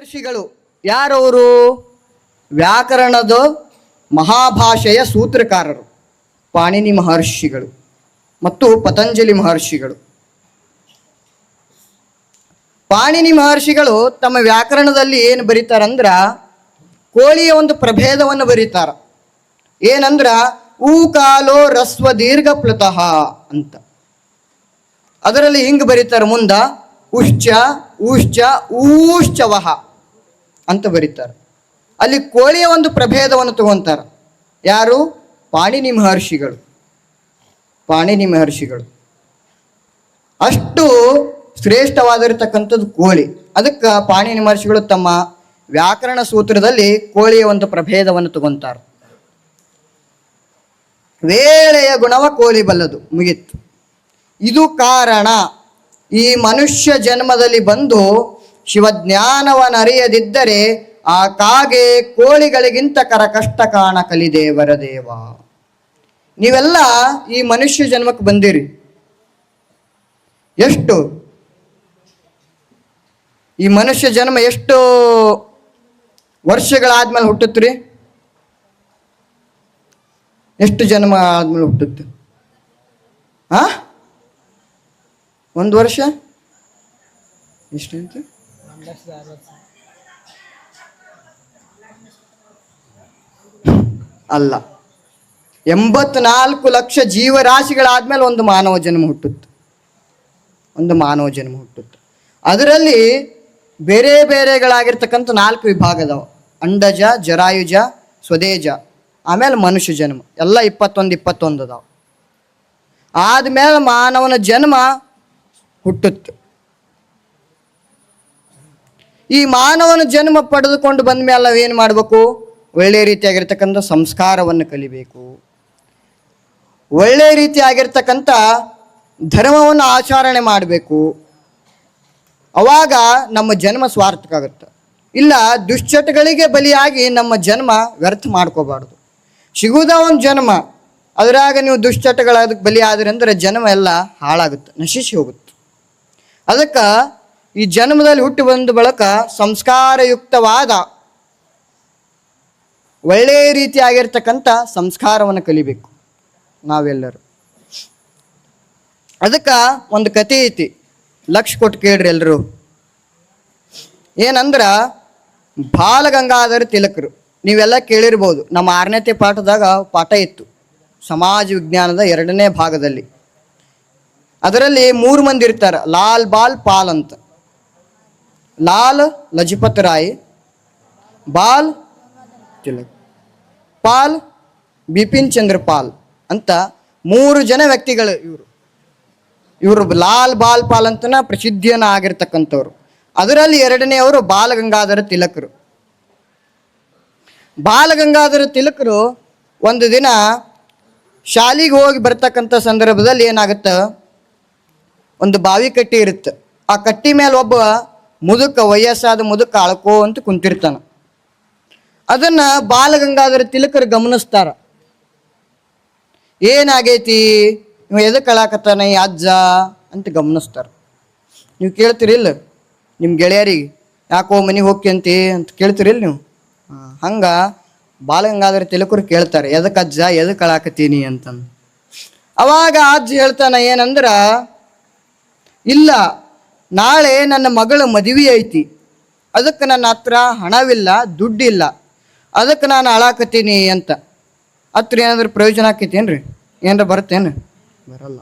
ಮಹರ್ಷಿಗಳು. ಯಾರವರು? ವ್ಯಾಕರಣದ ಮಹಾಭಾಷೆಯ ಸೂತ್ರಕಾರರು. ಪಾಣಿನಿ ಮಹರ್ಷಿಗಳು ಮತ್ತು ಪತಂಜಲಿ ಮಹರ್ಷಿಗಳು. ಪಾಣಿನಿ ಮಹರ್ಷಿಗಳು ತಮ್ಮ ವ್ಯಾಕರಣದಲ್ಲಿ ಏನು ಬರೀತಾರಂದ್ರ, ಕೋಳಿಯ ಒಂದು ಪ್ರಭೇದವನ್ನು ಬರೀತಾರ. ಏನಂದ್ರ, ಊ ಕಾಲೋ ರಸ್ವ ದೀರ್ಘ ಪ್ಲತಃ ಅಂತ. ಅದರಲ್ಲಿ ಹಿಂಗೆ ಬರೀತಾರೆ ಮುಂದ, ಉಶ್ಚ ಉಶ್ಚ, ಊಶ್ಚವಹ. ಅಂತ ಬರೀತಾರೆ. ಅಲ್ಲಿ ಕೋಳಿಯ ಒಂದು ಪ್ರಭೇದವನ್ನು ತಗೊಂತಾರೆ. ಯಾರು? ಪಾಣಿನಿ ಮಹರ್ಷಿಗಳು. ಪಾಣಿನಿ ಮಹರ್ಷಿಗಳು. ಅಷ್ಟು ಶ್ರೇಷ್ಠವಾಗಿರ್ತಕ್ಕಂಥದ್ದು ಕೋಳಿ. ಅದಕ್ಕೆ ಪಾಣಿನಿ ಮಹರ್ಷಿಗಳು ತಮ್ಮ ವ್ಯಾಕರಣ ಸೂತ್ರದಲ್ಲಿ ಕೋಳಿಯ ಒಂದು ಪ್ರಭೇದವನ್ನು ತಗೊಂತಾರೆ. ವೇಳೆಯ ಗುಣವ ಕೋಳಿ ಬಲ್ಲದು ಮುಗಿತ್ತು ಇದು ಕಾರಣ. ಈ ಮನುಷ್ಯ ಜನ್ಮದಲ್ಲಿ ಬಂದು ಶಿವಜ್ಞಾನವನ್ನರಿಯದಿದ್ದರೆ ಆ ಕಾಗೆ ಕೋಳಿಗಳಿಗಿಂತ ಕರ ಕಷ್ಟ ಕಾಣ ಕಲಿದೇವರ ದೇವ. ನೀವೆಲ್ಲ ಈ ಮನುಷ್ಯ ಜನ್ಮಕ್ಕೆ ಬಂದಿರಿ. ಎಷ್ಟು? ಈ ಮನುಷ್ಯ ಜನ್ಮ ಎಷ್ಟು ವರ್ಷಗಳಾದ್ಮೇಲೆ ಹುಟ್ಟುತ್ತೀರಿ ಎಷ್ಟು ಜನ್ಮ ಆದ್ಮೇಲೆ ಹುಟ್ಟುತ್ತೆ? ಆ? ಒಂದು ವರ್ಷ? ಎಷ್ಟಂತ? ಅಲ್ಲ. ಎಂಬತ್ನಾಲ್ಕು ಲಕ್ಷ ಜೀವರಾಶಿಗಳಾದ್ಮೇಲೆ ಒಂದು ಮಾನವ ಜನ್ಮ ಹುಟ್ಟುತ್ತೆ. ಒಂದು ಮಾನವ ಜನ್ಮ ಹುಟ್ಟುತ್ತೆ. ಅದರಲ್ಲಿ ಬೇರೆ ಬೇರೆಗಳಾಗಿರ್ತಕ್ಕಂಥ ನಾಲ್ಕು ವಿಭಾಗ ಅಂಡಜ, ಜರಾಯುಜ, ಸ್ವದೇಜ, ಆಮೇಲೆ ಮನುಷ್ಯ ಜನ್ಮ. ಎಲ್ಲ ಇಪ್ಪತ್ತೊಂದು ಇಪ್ಪತ್ತೊಂದು ಅದಾವ. ಆದ್ಮೇಲೆ ಮಾನವನ ಜನ್ಮ ಹುಟ್ಟುತ್ತೆ. ಈ ಮಾನವನ ಜನ್ಮ ಪಡೆದುಕೊಂಡು ಬಂದ ಮೇಲೆ ಏನು ಮಾಡಬೇಕು? ಒಳ್ಳೆಯ ರೀತಿಯಾಗಿರ್ತಕ್ಕಂಥ ಸಂಸ್ಕಾರವನ್ನು ಕಲಿಬೇಕು. ಒಳ್ಳೆಯ ರೀತಿಯಾಗಿರ್ತಕ್ಕಂಥ ಧರ್ಮವನ್ನು ಆಚರಣೆ ಮಾಡಬೇಕು. ಅವಾಗ ನಮ್ಮ ಜನ್ಮ ಸ್ವಾರ್ಥಕ ಆಗುತ್ತೆ. ಇಲ್ಲ, ದುಶ್ಚಟಗಳಿಗೆ ಬಲಿಯಾಗಿ ನಮ್ಮ ಜನ್ಮ ವ್ಯರ್ಥ ಮಾಡ್ಕೋಬಾರ್ದು. ಸಿಗುವುದ ಒಂದು ಜನ್ಮ? ಅದರಾಗ ನೀವು ದುಶ್ಚಟಗಳ ಅದಕ್ಕೆ ಬಲಿ ಆದ್ರಿ ಅಂದ್ರೆ ಜನ್ಮ ಎಲ್ಲ ಹಾಳಾಗುತ್ತೆ, ನಶಿಸಿ ಹೋಗುತ್ತೆ. ಅದಕ್ಕೆ ಈ ಜನ್ಮದಲ್ಲಿ ಹುಟ್ಟಿ ಬಂದ ಬಳಿಕ ಸಂಸ್ಕಾರಯುಕ್ತವಾದ ಒಳ್ಳೆಯ ರೀತಿಯಾಗಿರ್ತಕ್ಕಂಥ ಸಂಸ್ಕಾರವನ್ನು ಕಲಿಬೇಕು ನಾವೆಲ್ಲರೂ. ಅದಕ್ಕೆ ಒಂದು ಕತೆ ಐತಿ. ಲಕ್ಷ ಕೊಟ್ಟು ಕೇಳ್ರಿ ಎಲ್ಲರೂ ಏನಂದ್ರ ಬಾಲಗಂಗಾಧರ ತಿಲಕರು, ನೀವೆಲ್ಲ ಕೇಳಿರ್ಬೋದು, ನಮ್ಮ ಆರನೇತೆ ಪಾಠದಾಗ ಪಾಠ ಇತ್ತು. ಸಮಾಜ ವಿಜ್ಞಾನದ ಎರಡನೇ ಭಾಗದಲ್ಲಿ. ಅದರಲ್ಲಿ ಮೂರು ಮಂದಿ ಇರ್ತಾರೆ, ಲಾಲ್ ಬಾಲ್ ಪಾಲ್ ಅಂತ. ಲಾಲ್ ಲಜಪತ್ ರಾಯ್, ಬಾಲ್ ತಿಲಕ್ ಪಾಲ್ ಬಿಪಿನ್ ಚಂದ್ರ ಪಾಲ್ ಅಂತ ಮೂರು ಜನ ವ್ಯಕ್ತಿಗಳು ಇವರು. ಇವರು ಲಾಲ್ ಬಾಲ್ ಪಾಲ್ ಅಂತನ ಪ್ರಸಿದ್ಧಿಯನ್ನ ಆಗಿರ್ತಕ್ಕಂಥವ್ರು. ಅದರಲ್ಲಿ ಎರಡನೆಯವರು ಬಾಲಗಂಗಾಧರ ತಿಲಕರು. ಬಾಲಗಂಗಾಧರ ತಿಲಕರು ಒಂದು ದಿನ ಶಾಲಿಗೆ ಹೋಗಿ ಬರ್ತಕ್ಕಂಥ ಸಂದರ್ಭದಲ್ಲಿ ಏನಾಗುತ್ತೆ? ಒಂದು ಬಾವಿ ಕಟ್ಟಿ ಇರುತ್ತೆ. ಆ ಕಟ್ಟಿ ಮೇಲೆ ಒಬ್ಬ ಮುದುಕ ವಯಸ್ಸಾದ ಮುದುಕ ಅಳ್ಕೋ ಅಂತ ಕುಂತಿರ್ತಾನ. ಅದನ್ನ ಬಾಲಗಂಗಾಧರ ತಿಲಕರು ಗಮನಿಸ್ತಾರ. ಏನಾಗೈತಿ? ನೀವು ಎದಕ್ಕೆ ಅಳಾಕತ್ತಾನ ಈ ಅಜ್ಜ ಅಂತ ಗಮನಿಸ್ತಾರ. ನೀವು ಕೇಳ್ತೀರಿಲ್ಲ ನಿಮ್ಮ ಗೆಳೆಯರಿಗೆ ಯಾಕೋ ಮನೆಗೆ ಹೋಗ್ಯಂತಿ ಅಂತ ಕೇಳ್ತೀರಿಲ್ಲ ನೀವು? ಹಂಗ ಬಾಲಗಂಗಾಧರ ತಿಲಕರು ಕೇಳ್ತಾರೆ ಎದಕ್ಕೆ ಅಜ್ಜ ಎದಕ್ಕೆ ಅಳಾಕತ್ತೀನಿ ಅಂತಂದು. ಅವಾಗ ಅಜ್ಜ ಹೇಳ್ತಾನ ಏನಂದ್ರ ಇಲ್ಲ ನಾಳೆ ನನ್ನ ಮಗಳ ಮದುವೆ ಐತಿ. ಅದಕ್ಕೆ ನನ್ನ ಹತ್ರ ಹಣವಿಲ್ಲ ದುಡ್ಡಿಲ್ಲ. ಅದಕ್ಕೆ ನಾನು ಹಾಳಾಕತ್ತೀನಿ ಅಂತ. ಹತ್ರ ಏನಾದ್ರೂ ಪ್ರಯೋಜನ ಆಕೈತೇನ್ರಿ? ಏನಾರ ಬರ್ತೇನು ಬರಲ್ಲ.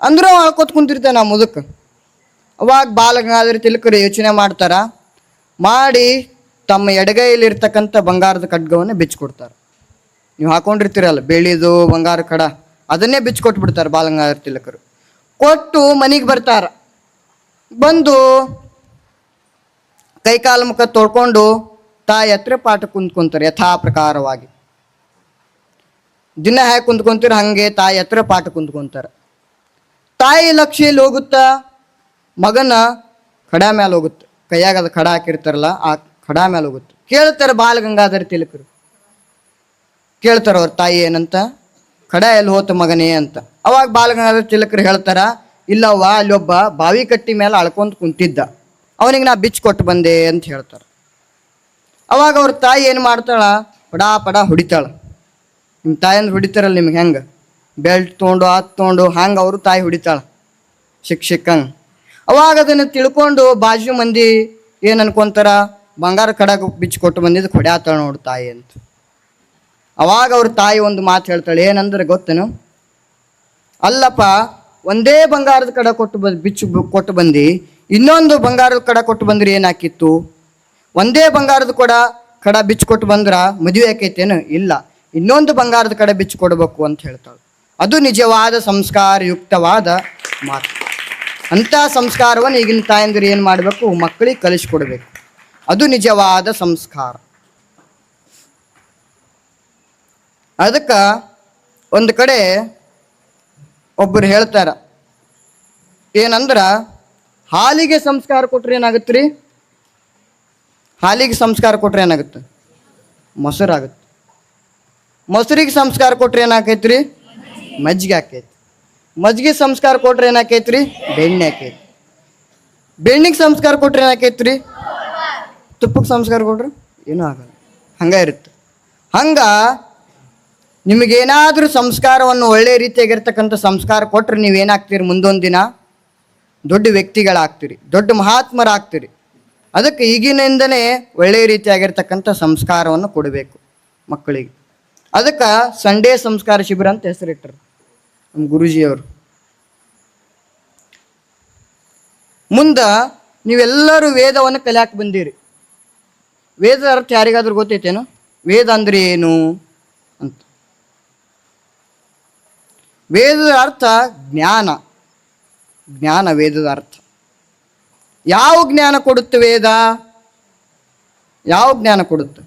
ಅಂದ್ರೂ ಅಳ್ಕೊತ್ ಕುಂತಿರ್ತೇನೆ ಆ ಮುದಕ್ಕೆ ಅವಾಗ ಬಾಲಗಂಗಾಧರ ತಿಲಕರು ಯೋಚನೆ ಮಾಡ್ತಾರ ಮಾಡಿ ತಮ್ಮ ಎಡಗೈಲಿರ್ತಕ್ಕಂಥ ಬಂಗಾರದ ಖಡ್ಗವನ್ನು ಬಿಚ್ಚಿಕೊಡ್ತಾರೆ ನೀವು ಹಾಕೊಂಡಿರ್ತೀರಲ್ಲ ಬೆಳ್ಳಿದು ಬಂಗಾರ ಕಡ ಅದನ್ನೇ ಬಿಚ್ಚಿಕೊಟ್ಬಿಡ್ತಾರೆ ಬಾಲಗಂಗಾಧರ ತಿಲಕರು. ಕೊಟ್ಟು ಮನೆಗೆ ಬರ್ತಾರ. ಬಂದು ಕೈಕಾಲು ಮುಖ ತೊಳ್ಕೊಂಡು ತಾಯಿ ಹತ್ರ ಪಾಠ ಕುಂತ್ಕೊಂತಾರೆ ಯಥಾ ಪ್ರಕಾರವಾಗಿ ದಿನ ಹೇಗೆ ಕುಂತ್ಕೊಂತೀರ ಹಾಗೆ ತಾಯಿ ಹತ್ರ ಪಾಠ ಕುಂತ್ಕೊಂತಾರೆ. ತಾಯಿ ಲಕ್ಷ್ಯಲ್ಲಿ ಹೋಗುತ್ತಾ ಮಗನ ಖಡ ಮೇಲೆ ಹೋಗುತ್ತೆ. ಕೈಯಾಗ ಅದು ಖಡ ಹಾಕಿರ್ತಾರಲ್ಲ ಆ ಖಡ ಮೇಲೆ ಹೋಗುತ್ತೆ. ಕೇಳ್ತಾರೆ ಬಾಲಗಂಗಾಧರ ತಿಲಕರು. ಕೇಳ್ತಾರ ಅವ್ರ ತಾಯಿ ಏನಂತ? ಖಡ ಎಲ್ಲಿ ಹೋತ ಮಗನೇ ಅಂತ. ಅವಾಗ ಬಾಲಗಂಗಾಧರ ತಿಲಕರು ಹೇಳ್ತಾರ ಇಲ್ಲವ್ವ, ಅಲ್ಲೊಬ್ಬ ಬಾವಿ ಕಟ್ಟಿ ಮೇಲೆ ಅಳ್ಕೊಂತ ಕುಂತಿದ್ದ. ಅವನಿಗೆ ನಾ ಬಿಚ್ಚು ಕೊಟ್ಟು ಬಂದೆ ಅಂತ ಹೇಳ್ತಾರೆ. ಅವಾಗ ಅವ್ರ ತಾಯಿ ಏನು ಮಾಡ್ತಾಳ? ಪಡಾ ಪಡ ಹೊಡಿತಾಳ. ನಿಮ್ಮ ತಾಯಂದ್ರೆ ಹೊಡಿತಾರಲ್ಲ ನಿಮ್ಗೆ ಹೆಂಗೆ? ಬೆಲ್ಟ್ ತೊಗೊಂಡು, ಆತ್ ತೊಗೊಂಡು, ಹಂಗೆ ಅವರು ತಾಯಿ ಹೊಡಿತಾಳ. ಶಿಕ್ಷಕಂಗೆ ಅವಾಗ ಅದನ್ನು ತಿಳ್ಕೊಂಡು ಬಾಜು ಮಂದಿ ಏನು ಅನ್ಕೊಂತಾರ? ಬಂಗಾರ ಕಡಗ ಬಿಚ್ಚು ಕೊಟ್ಟು ಬಂದಿದ್ದು ಹೊಡ್ಯಾತಾಳ ನೋಡು ತಾಯಿ ಅಂತ. ಅವಾಗ ಅವ್ರ ತಾಯಿ ಒಂದು ಮಾತು ಹೇಳ್ತಾಳೆ, ಏನಂದ್ರೆ ಗೊತ್ತೇನು? ಅಲ್ಲಪ್ಪ ಒಂದೇ ಬಂಗಾರದ ಕಡ ಕೊಟ್ಟು ಬಂದು ಬಿಚ್ಚು ಕೊಟ್ಟು ಬಂದು, ಇನ್ನೊಂದು ಬಂಗಾರದ ಕಡ ಕೊಟ್ಟು ಬಂದ್ರೆ ಏನಾಕಿತ್ತು? ಒಂದೇ ಬಂಗಾರದ ಕೊಡ, ಕಡ ಬಿಚ್ಚು ಕೊಟ್ಟು ಬಂದ್ರ ಮದುವೆ ಆಕೈತೇನು ಇಲ್ಲ. ಇನ್ನೊಂದು ಬಂಗಾರದ ಕಡೆ ಬಿಚ್ಚು ಕೊಡಬೇಕು ಅಂತ ಹೇಳ್ತಾಳೆ. ಅದು ನಿಜವಾದ ಸಂಸ್ಕಾರಯುಕ್ತವಾದ ಮಾತು. ಅಂಥ ಸಂಸ್ಕಾರವನ್ನು ಈಗಿನ ತಾಯಂದಿರು ಏನು ಮಾಡಬೇಕು? ಮಕ್ಕಳಿಗೆ ಕಲಿಸ್ಕೊಡ್ಬೇಕು. ಅದು ನಿಜವಾದ ಸಂಸ್ಕಾರ. ಅದಕ್ಕೆ ಒಂದು ಕಡೆ ಒಬ್ಬರು ಹೇಳ್ತಾರ, ಏನಂದ್ರ ಹಾಲಿಗೆ ಸಂಸ್ಕಾರ ಕೊಟ್ರೆ ಏನಾಗುತ್ತೆ ರೀ ಹಾಲಿಗೆ ಸಂಸ್ಕಾರ ಕೊಟ್ರೆ ಏನಾಗುತ್ತೆ? ಮೊಸರಾಗುತ್ತೆ. ಮೊಸರಿಗೆ ಸಂಸ್ಕಾರ ಕೊಟ್ರೆ ಏನಾಕೈತ್ರಿ? ಮಜ್ಜಿಗೆ ಆಕೈತಿ. ಮಜ್ಜಿಗೆ ಸಂಸ್ಕಾರ ಕೊಟ್ರೆ ಏನಾಕೈತ್ರಿ? ಬೆಣ್ಣೆ ಆಕೈತಿ. ಬೆಣ್ಣಿಗೆ ಸಂಸ್ಕಾರ ಕೊಟ್ರೆ ಏನಾಕೈತ್ರಿ? ತುಪ್ಪಕ್ಕೆ ಸಂಸ್ಕಾರ ಕೊಟ್ರೆ ಏನೂ ಆಗಲ್ಲ. ಹಂಗೆ ಇರುತ್ತೆ. ಹಂಗೆ ನಿಮಗೇನಾದರೂ ಸಂಸ್ಕಾರವನ್ನು ಒಳ್ಳೆಯ ರೀತಿಯಾಗಿರ್ತಕ್ಕಂಥ ಸಂಸ್ಕಾರ ಕೊಟ್ಟರೆ ನೀವೇನಾಗ್ತೀರಿ ಮುಂದೊಂದು ದಿನ? ದೊಡ್ಡ ವ್ಯಕ್ತಿಗಳಾಗ್ತೀರಿ, ದೊಡ್ಡ ಮಹಾತ್ಮರಾಗ್ತೀರಿ. ಅದಕ್ಕೆ ಈಗಿನಿಂದನೇ ಒಳ್ಳೆಯ ರೀತಿಯಾಗಿರ್ತಕ್ಕಂಥ ಸಂಸ್ಕಾರವನ್ನು ಕೊಡಬೇಕು ಮಕ್ಕಳಿಗೆ. ಅದಕ್ಕೆ ಸಂಡೇ ಸಂಸ್ಕಾರ ಶಿಬಿರ ಅಂತ ಹೆಸರಿಟ್ಟರು ನಮ್ಮ ಗುರುಜಿಯವರು. ಮುಂದೆ ನೀವೆಲ್ಲರೂ ವೇದವನ್ನು ಕಲಿಯಾಕೆ ಬಂದೀರಿ. ವೇದದ ಅರ್ಥ ಯಾರಿಗಾದ್ರೂ ಗೊತ್ತೈತೇನು? ವೇದ ಅಂದ್ರೆ ಏನು ಅಂತ. ವೇದದ ಅರ್ಥ ಜ್ಞಾನ. ಜ್ಞಾನ ವೇದದ ಅರ್ಥ. ಯಾವ ಜ್ಞಾನ ಕೊಡುತ್ತೆ ವೇದ? ಯಾವ ಜ್ಞಾನ ಕೊಡುತ್ತೆ?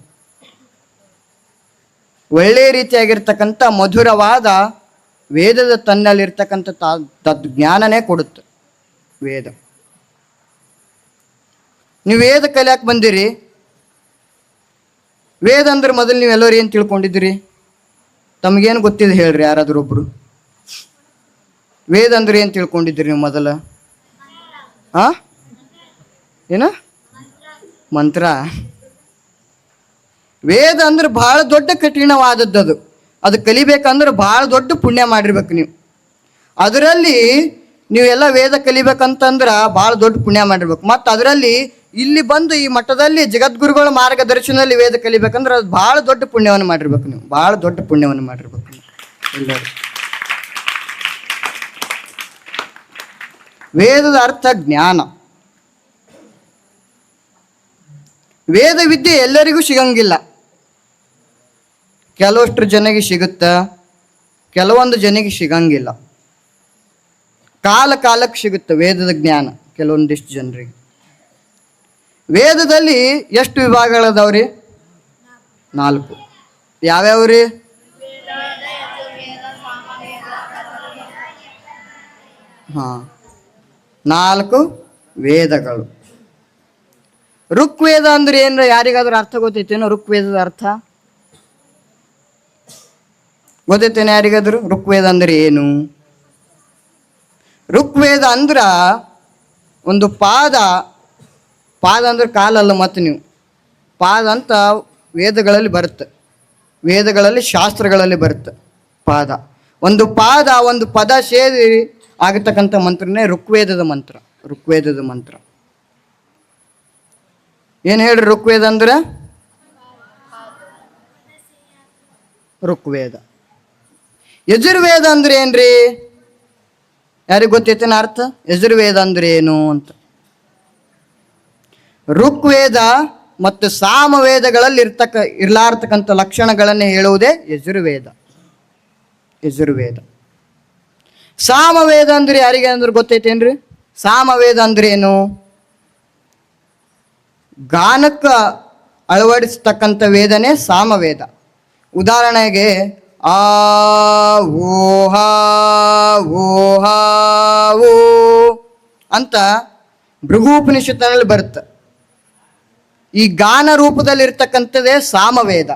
ಒಳ್ಳೆಯ ರೀತಿಯಾಗಿರ್ತಕ್ಕಂಥ ಮಧುರವಾದ ವೇದದ ತನ್ನಲ್ಲಿರ್ತಕ್ಕಂಥ ತದ್ ಜ್ಞಾನನೇ ಕೊಡುತ್ತೆ ವೇದ. ನೀವು ವೇದ ಕಲಿಯಾಕೆ ಬಂದಿರಿ? ವೇದ ಅಂದ್ರೆ ಮೊದಲು ನೀವೆಲ್ಲರೂ ಏನು ತಿಳ್ಕೊಂಡಿದ್ದೀರಿ? ತಮಗೇನು ಗೊತ್ತಿದೆ ಹೇಳ್ರಿ ಯಾರಾದರೂ ಒಬ್ರು? ವೇದ ಅಂದ್ರೆ ಏನು ತಿಳ್ಕೊಂಡಿದ್ರಿ ನೀವು ಮೊದಲ? ಆ? ಏನ? ಮಂತ್ರ. ವೇದ ಅಂದ್ರೆ ಬಹಳ ದೊಡ್ಡ ಕಠಿಣವಾದದ್ದು ಅದು ಅದು ಕಲಿಬೇಕಂದ್ರೆ ಬಹಳ ದೊಡ್ಡ ಪುಣ್ಯ ಮಾಡಿರ್ಬೇಕು ನೀವು. ಅದರಲ್ಲಿ ನೀವೆಲ್ಲ ವೇದ ಕಲಿಬೇಕಂತಂದ್ರೆ ಭಾಳ ದೊಡ್ಡ ಪುಣ್ಯ ಮಾಡಿರ್ಬೇಕು. ಮತ್ತು ಅದರಲ್ಲಿ ಇಲ್ಲಿ ಬಂದು ಈ ಮಠದಲ್ಲಿ ಜಗದ್ಗುರುಗಳ ಮಾರ್ಗದರ್ಶನದಲ್ಲಿ ವೇದ ಕಲಿಬೇಕಂದ್ರೆ ಅದು ಭಾಳ ದೊಡ್ಡ ಪುಣ್ಯವನ್ನು ಮಾಡಿರ್ಬೇಕು ನೀವು. ಭಾಳ ದೊಡ್ಡ ಪುಣ್ಯವನ್ನು ಮಾಡಿರ್ಬೇಕು ಎಲ್ಲರೂ. ವೇದದ ಅರ್ಥ ಜ್ಞಾನ. ವೇದ ವಿದ್ಯೆ ಎಲ್ಲರಿಗೂ ಸಿಗಂಗಿಲ್ಲ. ಕೆಲವಷ್ಟು ಜನಗೆ ಸಿಗುತ್ತ, ಕೆಲವೊಂದು ಜನಗೆ ಸಿಗಂಗಿಲ್ಲ. ಕಾಲ ಕಾಲಕ್ಕೆ ಸಿಗುತ್ತೆ ವೇದದ ಜ್ಞಾನ ಕೆಲವೊಂದಿಷ್ಟು ಜನರಿಗೆ. ವೇದದಲ್ಲಿ ಎಷ್ಟು ವಿಭಾಗಗಳದಾವ್ರಿ? ನಾಲ್ಕು. ಯಾವ್ಯಾವ್ರಿ? ಹಾ. ನಾಲ್ಕು ವೇದಗಳು. ಋಕ್ವೇದ ಅಂದ್ರೆ ಏನ್ರ? ಯಾರಿಗಾದ್ರೂ ಅರ್ಥ ಗೊತ್ತೈತೇನೋ ಋಕ್ವೇದದ ಅರ್ಥ? ಗೊತ್ತೈತೇನೆ ಯಾರಿಗಾದ್ರು? ಋಕ್ವೇದ ಅಂದ್ರೆ ಏನು? ಋಕ್ವೇದ ಅಂದ್ರ ಒಂದು ಪಾದ. ಪಾದ ಅಂದ್ರೆ ಕಾಲಲ್ಲ ಮತ್ತೆ ನೀವು. ಪಾದ ಅಂತ ವೇದಗಳಲ್ಲಿ ಬರುತ್ತೆ. ವೇದಗಳಲ್ಲಿ ಶಾಸ್ತ್ರಗಳಲ್ಲಿ ಬರುತ್ತೆ ಪಾದ. ಒಂದು ಪಾದ, ಒಂದು ಪದ ಸೇರಿ ಆಗತಕ್ಕಂಥ ಮಂತ್ರನೇ ಋಗ್ವೇದದ ಮಂತ್ರ ಋಗ್ವೇದದ ಮಂತ್ರ. ಏನು ಹೇಳ್ರಿ ಋಗ್ವೇದ ಅಂದ್ರೆ? ಋಗ್ವೇದ ಯಜುರ್ವೇದ ಅಂದ್ರೆ ಏನ್ರಿ? ಯಾರಿಗೆ ಗೊತ್ತೈತೇನ ಅರ್ಥ? ಯಜುರ್ವೇದ ಅಂದ್ರೆ ಏನು ಅಂತ. ಋಗ್ವೇದ ಮತ್ತು ಸಾಮವೇದಗಳಲ್ಲಿ ಇರ್ತಕ್ಕ, ಇರ್ಲಾರ್ತಕ್ಕಂಥ ಲಕ್ಷಣಗಳನ್ನು ಹೇಳುವುದೇ ಯಜುರ್ವೇದ. ಯಜುರ್ವೇದ. ಸಾಮವೇದ ಅಂದ್ರೆ ಯಾರಿಗೆ ಅಂದ್ರೆ ಗೊತ್ತೈತೇನ್ರಿ? ಸಾಮವೇದ ಅಂದ್ರೆ ಏನು? ಗಾನಕ್ಕ ಅಳವಡಿಸ್ತಕ್ಕಂಥ ವೇದನೆ ಸಾಮವೇದ. ಉದಾಹರಣೆಗೆ, ಆ ಓಹ ಓಹ ಓ ಅಂತ ಭೃಗೂಪನಿಷತ್ತಿನಲ್ಲಿ ಬರುತ್ತೆ. ಈ ಗಾನ ರೂಪದಲ್ಲಿ ಇರ್ತಕ್ಕಂಥದ್ದೇ ಸಾಮವೇದ.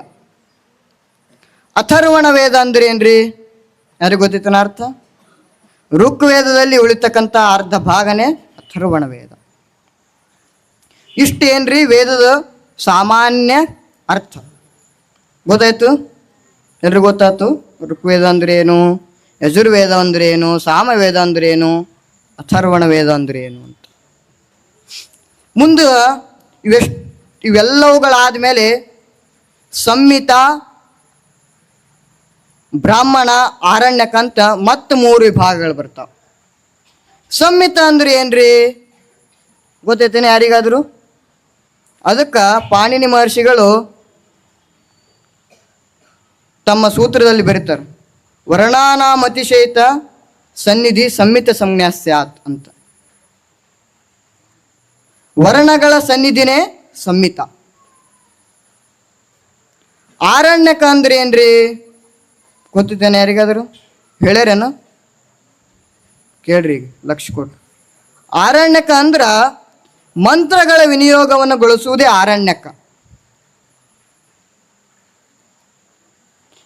ಅಥರ್ವಣ ವೇದ ಅಂದ್ರೆ ಏನ್ರಿ? ಯಾರಿಗೆ ಗೊತ್ತಿತ್ತನ ಅರ್ಥ? ಋಗ್ವೇದದಲ್ಲಿ ಉಳಿತಕ್ಕಂಥ ಅರ್ಧ ಭಾಗನೇ ಅಥರ್ವಣ ವೇದ ಇಷ್ಟೇನ್ರಿ ವೇದದ ಸಾಮಾನ್ಯ ಅರ್ಥ? ಗೊತ್ತಾಯ್ತು? ಎಲ್ರಿಗೂ ಗೊತ್ತಾಯ್ತು? ಋಗ್ವೇದ ಅಂದ್ರೆ ಏನು ಯಜುರ್ವೇದ ಅಂದ್ರೆ ಏನು ಸಾಮವೇದ ಅಂದ್ರೆ ಏನು ಅಥರ್ವಣ ವೇದ ಅಂದ್ರೆ ಏನು ಅಂತ. ಮುಂದೆ ಇವೆಷ್ಟು ಇವೆಲ್ಲವುಗಳಾದ ಮೇಲೆ ಸಂಹಿತ ಬ್ರಾಹ್ಮಣ ಆರಣ್ಯಕಂತ ಮತ್ತು ಮೂರು ವಿಭಾಗಗಳು ಬರ್ತಾವ. ಸಂಹಿತ ಅಂದ್ರೆ ಏನ್ರಿ? ಗೊತ್ತೈತೇನೆ ಯಾರಿಗಾದ್ರು? ಅದಕ್ಕೆ ಪಾಣಿನಿ ಮಹರ್ಷಿಗಳು ತಮ್ಮ ಸೂತ್ರದಲ್ಲಿ ಬರೀತಾರೆ. ವರ್ಣಾನಾಮತಿಶಯಿತ ಸನ್ನಿಧಿ ಸಂಹಿತ ಸಂನ್ಯಾಸ್ಯಾತ್ ಅಂತ. ವರ್ಣಗಳ ಸನ್ನಿಧಿನೇ ಸಂಹಿತ ಆರಣ್ಯಕ ಅಂದ್ರೆ ಏನ್ರಿ? ಗೊತ್ತಿದ್ದೇನೆ ಯಾರಿಗಾದರೂ? ಹೇಳ್ಯಾರೇನು? ಕೇಳ್ರಿ ಲಕ್ಷ ಕೊಟ್ಟು. ಆರಣ್ಯಕ ಅಂದ್ರ ಮಂತ್ರಗಳ ವಿನಿಯೋಗವನ್ನು ಗೊಳಿಸುವುದೇ ಆರಣ್ಯಕ.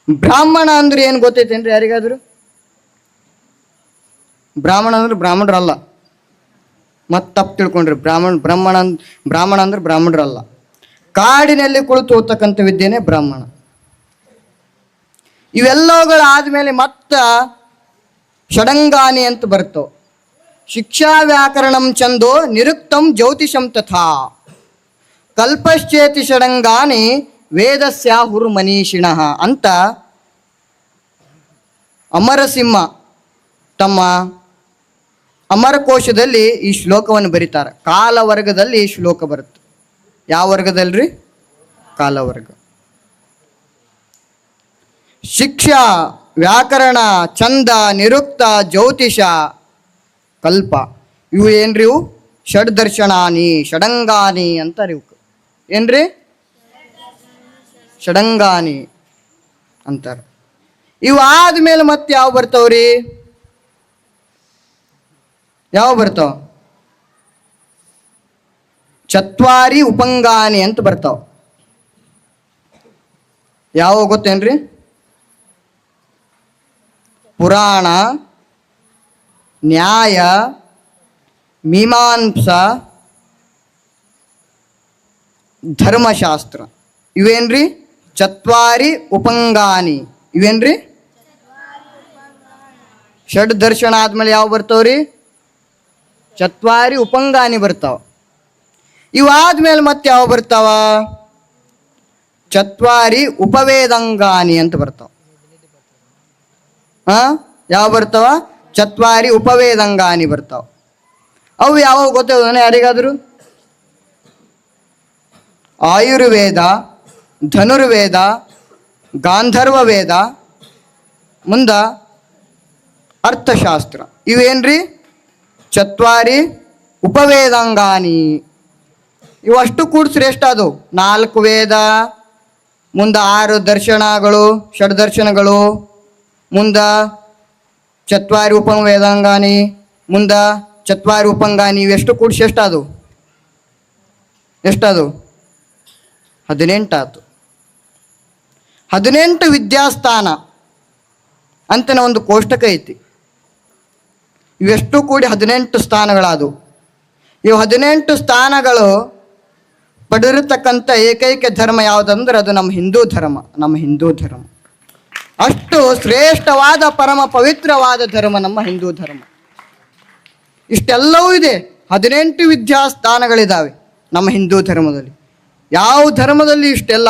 ಬ್ರಾಹ್ಮಣ ಅಂದ್ರೆ ಏನು ಗೊತ್ತೈತೇನ್ರಿ ಯಾರಿಗಾದ್ರು? ಬ್ರಾಹ್ಮಣ ಅಂದ್ರೆ ಬ್ರಾಹ್ಮಣರಲ್ಲ. ಮತ್ತೆ ತಪ್ಪು ತಿಳ್ಕೊಂಡ್ರಿ, ಬ್ರಾಹ್ಮಣ ಬ್ರಾಹ್ಮಣ ಬ್ರಾಹ್ಮಣ ಅಂದ್ರೆ ಬ್ರಾಹ್ಮಣರಲ್ಲ. ಕಾಡಿನಲ್ಲಿ ಕುಳಿತು ಓದ್ತಕ್ಕಂಥ ವಿದ್ಯೆನೇ ಬ್ರಾಹ್ಮಣ. ಇವೆಲ್ಲವುಗಳಾದ್ಮೇಲೆ ಮತ್ತ ಷಡಂಗಾನಿ ಅಂತ ಬರ್ತವೆ ಶಿಕ್ಷಾ ವ್ಯಾಕರಣಂ ಚಂದೋ ನಿರುಕ್ತಂ ಜ್ಯೋತಿಷಂ ತಥಾ. ಕಲ್ಪಶ್ಚೇತಿ ಷಡಂಗಾನಿ ವೇದಸ್ಯಾಹುರು ಮನೀಷಿಣಃ ಅಂತ ಅಮರಸಿಂಹ ತಮ್ಮ ಅಮರಕೋಶದಲ್ಲಿ ಈ ಶ್ಲೋಕವನ್ನು ಬರೀತಾರೆ. ಕಾಲವರ್ಗದಲ್ಲಿ ಈ ಶ್ಲೋಕ ಬರುತ್ತೆ. ಯಾವ ವರ್ಗದಲ್ರಿ? ಕಾಲವರ್ಗ. ಶಿಕ್ಷಾ, ವ್ಯಾಕರಣ ಚಂದ ನಿರುಕ್ತ, ಜ್ಯೋತಿಷ, ಕಲ್ಪ. ಇವು ಏನ್ರಿ ಇವು? ಷಡ್ದರ್ಶನಾನಿ, ಷಡಂಗಾನಿ ಅಂತಾರೆ ಇವು ಏನ್ರಿ? ಷಡಂಗಾನಿ ಅಂತಾರೆ. ಇವು ಆದ್ಮೇಲೆ ಮತ್ತೆ ಯಾವ ಬರ್ತಾವ್ರಿ? ಯಾವ ಬರ್ತಾವ? ಚತ್ವಾರಿ ಉಪಂಗಾನಿ ಅಂತ ಬರ್ತಾವ. ಯಾವ ಗೊತ್ತೇನ್ರಿ? ಪುರಾಣ, ನ್ಯಾಯ, ಮೀಮಾಂಸ, ಧರ್ಮಶಾಸ್ತ್ರ. ಇವೇನ್ರಿ? ಚತ್ವಾರಿ ಉಪಂಗಾನಿ. ಇವೇನ್ರಿ? ಷಡ್ ದರ್ಶನ ಆದ್ಮೇಲೆ ಯಾವ ಬರ್ತಾವ್ರಿ? ಚತ್ವಾರಿ ಉಪಂಗಾನಿ ಬರ್ತಾವ. ಇವಾದ್ಮೇಲೆ ಮತ್ತೆ ಯಾವ ಬರ್ತಾವ? ಚತ್ವಾರಿ ಉಪವೇದಂಗಾನಿ ಅಂತ ಬರ್ತಾವ. ಹಾ? ಯಾವ ಬರ್ತಾವ? ಚತ್ವಾರಿ ಉಪವೇದಂಗಾನಿ ಬರ್ತಾವ. ಅವು ಯಾವ ಗೊತ್ತಾಗೋದನ ಯಾರಿಗಾದರೂ? ಆಯುರ್ವೇದ, ಧನುರ್ವೇದ ಗಾಂಧರ್ವ ವೇದ ಮುಂದ ಅರ್ಥಶಾಸ್ತ್ರ. ಇವೇನ್ರಿ? ಚತ್ವಾರಿ ಉಪವೇದಾಂಗಾನಿ. ಇವಷ್ಟು ಶ್ರೇಷ್ಠ ಅದು. ನಾಲ್ಕು ವೇದ, ಮುಂದ ಆರು ದರ್ಶನಗಳು, ಷಡ್ದರ್ಶನಗಳು ಮುಂದ ಚತ್ವಾರಿ ವೇದಾಂಗಾನಿ, ಮುಂದ ಚತ್ವಾರಿ ಉಪಂಗಾನಿ ಇವೆಷ್ಟು ಕೂಡಿಸಿ ಎಷ್ಟದು? ಎಷ್ಟದು? ಹದಿನೆಂಟಾತು. ಹದಿನೆಂಟು ವಿದ್ಯಾಸ್ಥಾನ ಅಂತನ ಒಂದು ಕೋಷ್ಟಕ ಐತಿ. ಇವೆಷ್ಟು ಕೂಡಿ ಹದಿನೆಂಟು ಸ್ಥಾನಗಳಾದವು. ಇವು ಹದಿನೆಂಟು ಸ್ಥಾನಗಳು ಪಡೆದಿರತಕ್ಕಂಥ ಏಕೈಕ ಧರ್ಮ ಯಾವುದಂದ್ರೆ ಅದು ನಮ್ಮ ಹಿಂದೂ ಧರ್ಮ, ನಮ್ಮ ಹಿಂದೂ ಧರ್ಮ. ಅಷ್ಟು ಶ್ರೇಷ್ಠವಾದ ಪರಮ ಪವಿತ್ರವಾದ ಧರ್ಮ ನಮ್ಮ ಹಿಂದೂ ಧರ್ಮ. ಇಷ್ಟೆಲ್ಲವೂ ಇದೆ. ಹದಿನೆಂಟು ವಿದ್ಯಾಸ್ಥಾನಗಳಿದ್ದಾವೆ ನಮ್ಮ ಹಿಂದೂ ಧರ್ಮದಲ್ಲಿ. ಯಾವ ಧರ್ಮದಲ್ಲಿ ಇಷ್ಟೆಲ್ಲ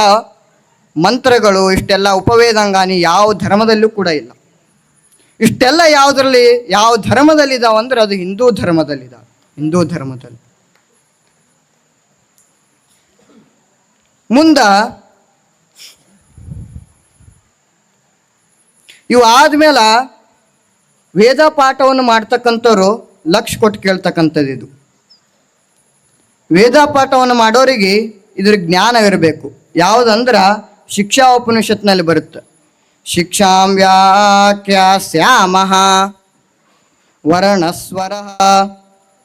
ಮಂತ್ರಗಳು, ಇಷ್ಟೆಲ್ಲ ಉಪವೇದಾಂಗಾನಿ ಯಾವ ಧರ್ಮದಲ್ಲೂ ಕೂಡ ಇಲ್ಲ. ಇಷ್ಟೆಲ್ಲ ಯಾವುದರಲ್ಲಿ, ಯಾವ ಧರ್ಮದಲ್ಲಿದ್ದಾವೆ ಅಂದರೆ ಅದು ಹಿಂದೂ ಧರ್ಮದಲ್ಲಿದ್ದಾವೆ ಹಿಂದೂ ಧರ್ಮದಲ್ಲಿ. ಮುಂದ ಇವು ಆದ್ಮೇಲೆ ವೇದ ಪಾಠವನ್ನು ಮಾಡ್ತಕ್ಕಂಥವ್ರು ಲಕ್ಷ ಕೊಟ್ಟು ಕೇಳ್ತಕ್ಕಂಥದ್ದು ಇದು. ವೇದ ಪಾಠವನ್ನು ಮಾಡೋರಿಗೆ ಇದ್ರ ಜ್ಞಾನವಿರಬೇಕು ಯಾವುದಂದ್ರೆ ಶಿಕ್ಷಾ ಉಪನಿಷತ್ನಲ್ಲಿ ಬರುತ್ತೆ. ಶಿಕ್ಷಾಂ ವ್ಯಾಖ್ಯಾಸ್ಯಾಮಃ ವರ್ಣಸ್ವರ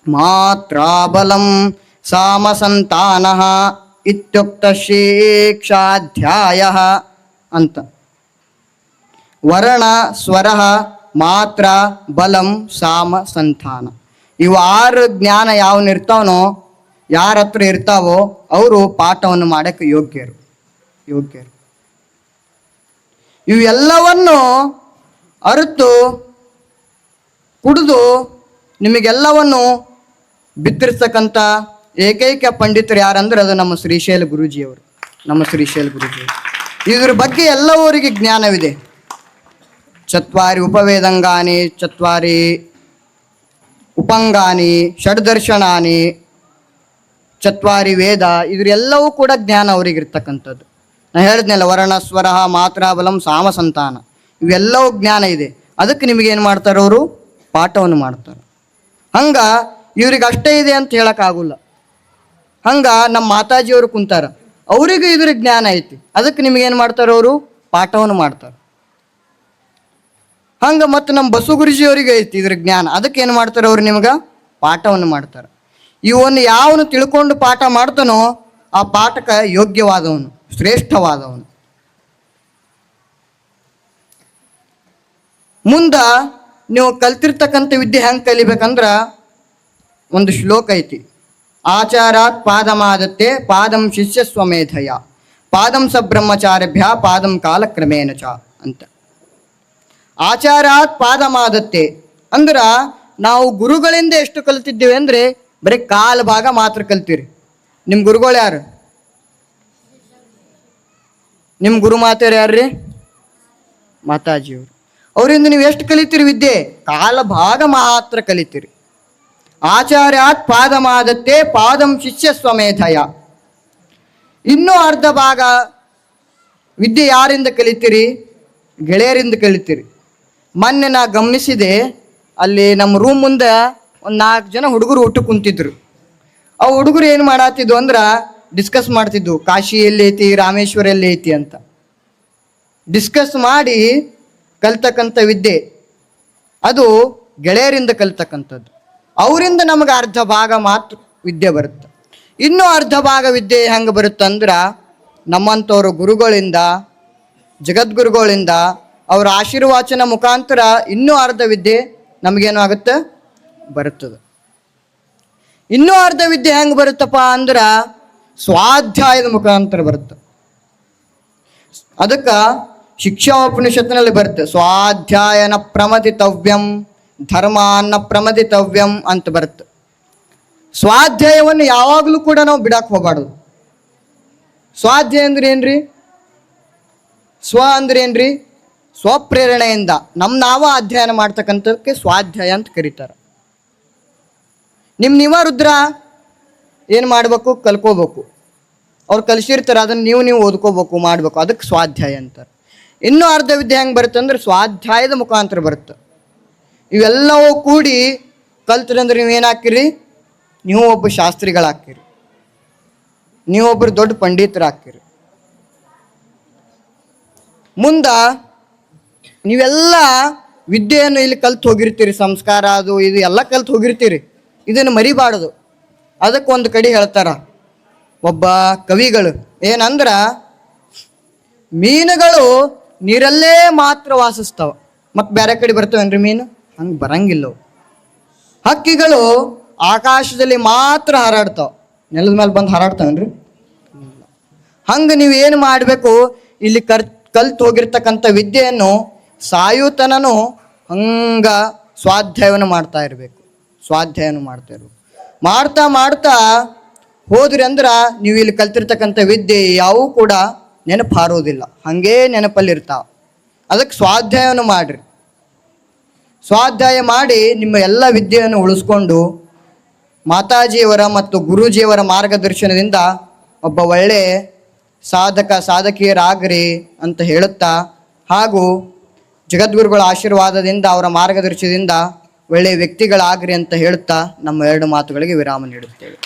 ಮಾತ್ರಾಬಲಂ ಸಾಮಸಂತಾನಃ ಇತ್ಯುಕ್ತ ಶಿಕ್ಷಾಧ್ಯಾಯ ಅಂತ. ವರ್ಣ, ಸ್ವರಹ, ಮಾತ್ರ, ಬಲಂ, ಸಾಮ, ಸಂತಾನ. ಇವು ಆರು ಜ್ಞಾನ ಯಾವನಿರ್ತಾವನೋ ಯಾರ ಹತ್ರ ಇರ್ತಾವೋ, ಅವರು ಪಾಠವನ್ನು ಮಾಡಕ್ಕೆ ಯೋಗ್ಯರು. ಯೋಗ್ಯರು. ಇವೆಲ್ಲವನ್ನು ಅರಿತು ಕುಡಿದು ನಿಮಗೆಲ್ಲವನ್ನು ಬಿತ್ತರಿಸ್ತಕ್ಕಂಥ ಏಕೈಕ ಪಂಡಿತರು ಯಾರಂದ್ರೆ ಅದು ನಮ್ಮ ಶ್ರೀಶೈಲ ಗುರೂಜಿಯವರು. ನಮ್ಮ ಶ್ರೀಶೈಲ ಗುರುಜಿ ಇದ್ರ ಬಗ್ಗೆ ಎಲ್ಲವರಿಗೆ ಜ್ಞಾನವಿದೆ. ಚತ್ವಾರಿ ಉಪವೇದಂಗಾನಿ ಚತ್ವಾರಿ ಉಪಂಗಾನಿ ಷಡ್ದರ್ಶನಾನಿ ಚತ್ವಾರಿ ವೇದ ಇದ್ರೆಲ್ಲವೂ ಕೂಡ ಜ್ಞಾನ ಅವರಿಗಿರ್ತಕ್ಕಂಥದ್ದು ನಾನು ಹೇಳಿದ್ನಲ್ಲ, ವರ್ಣ ಸ್ವರ ಮಾತ್ರ, ಬಲಂ, ಸಾಮ, ಸಂತಾನ. ಇವೆಲ್ಲವೂ ಜ್ಞಾನ ಇದೆ. ಅದಕ್ಕೆ ನಿಮಗೇನು ಮಾಡ್ತಾರೆ ಅವರು? ಪಾಠವನ್ನು ಮಾಡ್ತಾರೆ. ಹಂಗ ಇವ್ರಿಗೆ ಅಷ್ಟೇ ಇದೆ ಅಂತ ಹೇಳಕ್ಕಾಗಲ್ಲ. ಹಂಗ ನಮ್ಮ ಮಾತಾಜಿಯವರು ಕುಂತಾರ. ಅವರಿಗೂ ಇದ್ರ ಜ್ಞಾನ ಐತಿ. ಅದಕ್ಕೆ ನಿಮಗೇನು ಮಾಡ್ತಾರೆ ಅವರು? ಪಾಠವನ್ನು ಮಾಡ್ತಾರೆ. ಹಂಗ ಮತ್ತು ನಮ್ಮ ಬಸವ ಗುರುಜಿಯವರಿಗೆ ಐತಿ ಇದ್ರ ಜ್ಞಾನ. ಅದಕ್ಕೆ ಏನು ಮಾಡ್ತಾರೆ ಅವ್ರು ನಿಮ್ಗೆ? ಪಾಠವನ್ನು ಮಾಡ್ತಾರೆ. ಇವನು ಯಾವನು ತಿಳ್ಕೊಂಡು ಪಾಠ ಮಾಡ್ತಾನೋ ಆ ಪಾಠಕ ಯೋಗ್ಯವಾದವನು, ಶ್ರೇಷ್ಠವಾದವನು. ಮುಂದ ನೀವು ಕಲ್ತಿರ್ತಕ್ಕಂಥ ವಿದ್ಯೆ ಹೆಂಗೆ ಕಲಿಬೇಕಂದ್ರ ಒಂದು ಶ್ಲೋಕ ಐತಿ. ಆಚಾರಾತ್ ಪಾದಮಾದತ್ತೆ ಪಾದಂ ಶಿಷ್ಯ ಸ್ವಮೇಧಯ. ಪಾದಂ ಸಬ್ರಹ್ಮಚಾರಭ್ಯ ಪಾದಂ ಕಾಲಕ್ರಮೇಣ ಚ ಅಂತ. ಆಚಾರಾತ್ ಪಾದಮಾದತ್ತೆ. ಅಂದ್ರ ನಾವು ಗುರುಗಳಿಂದ ಎಷ್ಟು ಕಲಿತಿದ್ದೇವೆ ಅಂದ್ರೆ ಬರೀ ಕಾಲು ಭಾಗ ಮಾತ್ರ ಕಲ್ತೀರಿ ನಿಮ್ಮ ಗುರುಗಳು ಯಾರು? ನಿಮ್ಮ ಗುರು ರೀ ಯಾರ್ರಿ? ಮಾತಾಜಿಯವರು ಅವರಿಂದ ನೀವು ಎಷ್ಟು ಕಲಿತೀರಿ ವಿದ್ಯೆ? ಕಾಲ ಭಾಗ ಮಾತ್ರ ಕಲಿತೀರಿ. ಆಚಾರ್ಯಾತ್ ಪಾದಮಾದತ್ತೆ ಪಾದಂ ಶಿಷ್ಯ ಸ್ವಮೇಧಯ. ಇನ್ನೂ ಅರ್ಧ ಭಾಗ ವಿದ್ಯೆ ಯಾರಿಂದ ಕಲಿತೀರಿ? ಗೆಳೆಯರಿಂದ ಕಲಿತೀರಿ. ಮೊನ್ನೆ ನಾ ಗಮನಿಸಿದೆ, ಅಲ್ಲಿ ನಮ್ಮ ರೂಮ್ ಮುಂದೆ ಒಂದು ನಾಲ್ಕು ಜನ ಹುಡುಗರು ಒಟ್ಟು ಕುಂತಿದ್ರು. ಆ ಹುಡುಗರು ಏನು ಮಾಡತ್ತಿದ್ವು ಅಂದ್ರೆ ಡಿಸ್ಕಸ್ ಮಾಡ್ತಿದ್ವು, ಕಾಶಿ ಎಲ್ಲಿ ಐತಿ ರಾಮೇಶ್ವರ ಎಲ್ಲಿ ಐತಿ ಅಂತ. ಡಿಸ್ಕಸ್ ಮಾಡಿ ಕಲ್ತಕ್ಕಂಥ ವಿದ್ಯೆ. ಅದು ಗೆಳೆಯರಿಂದ ಕಲ್ತಕ್ಕಂಥದ್ದು. ಅವರಿಂದ ನಮಗೆ ಅರ್ಧ ಭಾಗ ಮಾತ್ರ ವಿದ್ಯೆ ಬರುತ್ತೆ. ಇನ್ನೂ ಅರ್ಧ ಭಾಗ ವಿದ್ಯೆ ಹೆಂಗೆ ಬರುತ್ತಂದ್ರೆ ನಮ್ಮಂಥವ್ರು ಗುರುಗಳಿಂದ, ಜಗದ್ಗುರುಗಳಿಂದ ಅವರ ಆಶೀರ್ವಾಚನ ಮುಖಾಂತರ ಇನ್ನೂ ಅರ್ಧ ವಿದ್ಯೆ ನಮಗೇನು ಆಗುತ್ತೆ? ಬರುತ್ತದೆ. ಇನ್ನೂ ಅರ್ಧ ವಿದ್ಯೆ ಹೆಂಗೆ ಬರುತ್ತಪ್ಪ ಅಂದ್ರೆ ಸ್ವಾಧ್ಯಾಯದ ಮುಖಾಂತರ ಬರುತ್ತೆ. ಅದಕ್ಕೆ ಶಿಕ್ಷಾ ಉಪನಿಷತ್ತಿನಲ್ಲಿ ಬರುತ್ತೆ, ಸ್ವಾಧ್ಯಾಯನ ಪ್ರಮದಿತವ್ಯಂ, ಧರ್ಮಾನ್ನ ಪ್ರಮದಿತವ್ಯಂ ಅಂತ ಬರುತ್ತೆ. ಸ್ವಾಧ್ಯಾಯವನ್ನು ಯಾವಾಗಲೂ ಕೂಡ ನಾವು ಬಿಡಕ್ಕೆ ಹೋಗಬಾರ್ದು. ಸ್ವಾಧ್ಯಾಯ ಅಂದ್ರೆ ಏನ್ರಿ? ಸ್ವ ಅಂದ್ರೆ ಏನ್ರಿ? ಸ್ವಪ್ರೇರಣೆಯಿಂದ ನಮ್ಮ ನಾವ ಅಧ್ಯಯನ ಮಾಡ್ತಕ್ಕಂಥದಕ್ಕೆ ಸ್ವಾಧ್ಯಾಯ ಅಂತ ಕರೀತಾರೆ. ನಿಮ್ಮ ನೀವ ರುದ್ರ ಏನು ಮಾಡಬೇಕು? ಕಲ್ಕೋಬೇಕು. ಅವ್ರು ಕಲಿಸಿರ್ತಾರೆ, ಅದನ್ನು ನೀವು ನೀವು ಓದ್ಕೋಬೇಕು, ಮಾಡಬೇಕು. ಅದಕ್ಕೆ ಸ್ವಾಧ್ಯಾಯ ಅಂತಾರೆ. ಇನ್ನೂ ಅರ್ಧ ವಿದ್ಯೆ ಹೆಂಗೆ ಬರುತ್ತೆ ಅಂದ್ರೆ ಸ್ವಾಧ್ಯಾಯದ ಮುಖಾಂತರ ಬರುತ್ತೆ. ಇವೆಲ್ಲವೂ ಕೂಡಿ ಕಲ್ತರಂದ್ರೆ ನೀವು ಏನು ಹಾಕಿರಿ ನೀವು ಒಬ್ಬ ಶಾಸ್ತ್ರಿಗಳಾಕಿರಿ ನೀವು ಒಬ್ಬರು ದೊಡ್ಡ ಪಂಡಿತರಾಕಿರಿ ಮುಂದ ನೀವೆಲ್ಲ ವಿದ್ಯೆಯನ್ನು ಇಲ್ಲಿ ಕಲ್ತು ಹೋಗಿರ್ತೀರಿ, ಸಂಸ್ಕಾರ ಅದು ಇದು ಎಲ್ಲ ಕಲ್ತು ಹೋಗಿರ್ತೀರಿ. ಇದನ್ನು ಮರಿಬಾರ್ದು. ಅದಕ್ಕೆ ಒಂದು ಕಡೆ ಹೇಳ್ತಾರ. ಒಬ್ಬ ಕವಿಗಳು ಏನಂದ್ರ, ಮೀನುಗಳು ನೀರಲ್ಲೇ ಮಾತ್ರ ವಾಸಿಸ್ತಾವ. ಮತ್ತೆ ಬೇರೆ ಕಡೆ ಬರ್ತವೇನ್ರಿ ಮೀನು? ಹಂಗೆ ಬರಂಗಿಲ್ಲವು. ಹಕ್ಕಿಗಳು ಆಕಾಶದಲ್ಲಿ ಮಾತ್ರ ಹಾರಾಡ್ತಾವ. ನೆಲದ ಮೇಲೆ ಬಂದು ಹಾರಾಡ್ತಾವೇನ್ರಿ ಹಂಗೆ ನೀವು ಏನು ಮಾಡಬೇಕು? ಇಲ್ಲಿ ಕರ್, ಕಲ್ತು ಹೋಗಿರ್ತಕ್ಕಂಥ ವಿದ್ಯೆಯನ್ನು ಸಾಯುತನನು ಹಂಗ ಸ್ವಾಧ್ಯಾಯವನ್ನು ಮಾಡ್ತಾ ಇರಬೇಕು. ಸ್ವಾಧ್ಯಾಯನ ಮಾಡ್ತಾ ಇರಬೇಕು. ಮಾಡ್ತಾ ಮಾಡ್ತಾ ಹೋದ್ರಿ ಅಂದ್ರೆ ನೀವು ಇಲ್ಲಿ ಕಲ್ತಿರ್ತಕ್ಕಂಥ ವಿದ್ಯೆ ಯಾವೂ ಕೂಡ ನೆನಪು ಹಾರೋದಿಲ್ಲ ಹಾಗೇ ನೆನಪಲ್ಲಿರ್ತಾವ ಅದಕ್ಕೆ ಸ್ವಾಧ್ಯಾಯವನ್ನು ಮಾಡಿರಿ. ಸ್ವಾಧ್ಯಾಯ ಮಾಡಿ ನಿಮ್ಮ ಎಲ್ಲ ವಿದ್ಯೆಯನ್ನು ಉಳಿಸ್ಕೊಂಡು ಮಾತಾಜಿಯವರ ಮತ್ತು ಗುರುಜಿಯವರ ಮಾರ್ಗದರ್ಶನದಿಂದ ಒಬ್ಬ ಒಳ್ಳೆ ಸಾಧಕ, ಸಾಧಕಿಯರಾಗ್ರಿ ಅಂತ ಹೇಳುತ್ತಾ ಹಾಗೂ ಜಗದ್ಗುರುಗಳ ಆಶೀರ್ವಾದದಿಂದ ಅವರ ಮಾರ್ಗದರ್ಶನದಿಂದ ಒಳ್ಳೆಯ ವ್ಯಕ್ತಿಗಳಾಗ್ರಿ ಅಂತ ಹೇಳುತ್ತಾ ನಮ್ಮ ಎರಡು ಮಾತುಗಳಿಗೆ ವಿರಾಮ ನೀಡುತ್ತೇವೆ.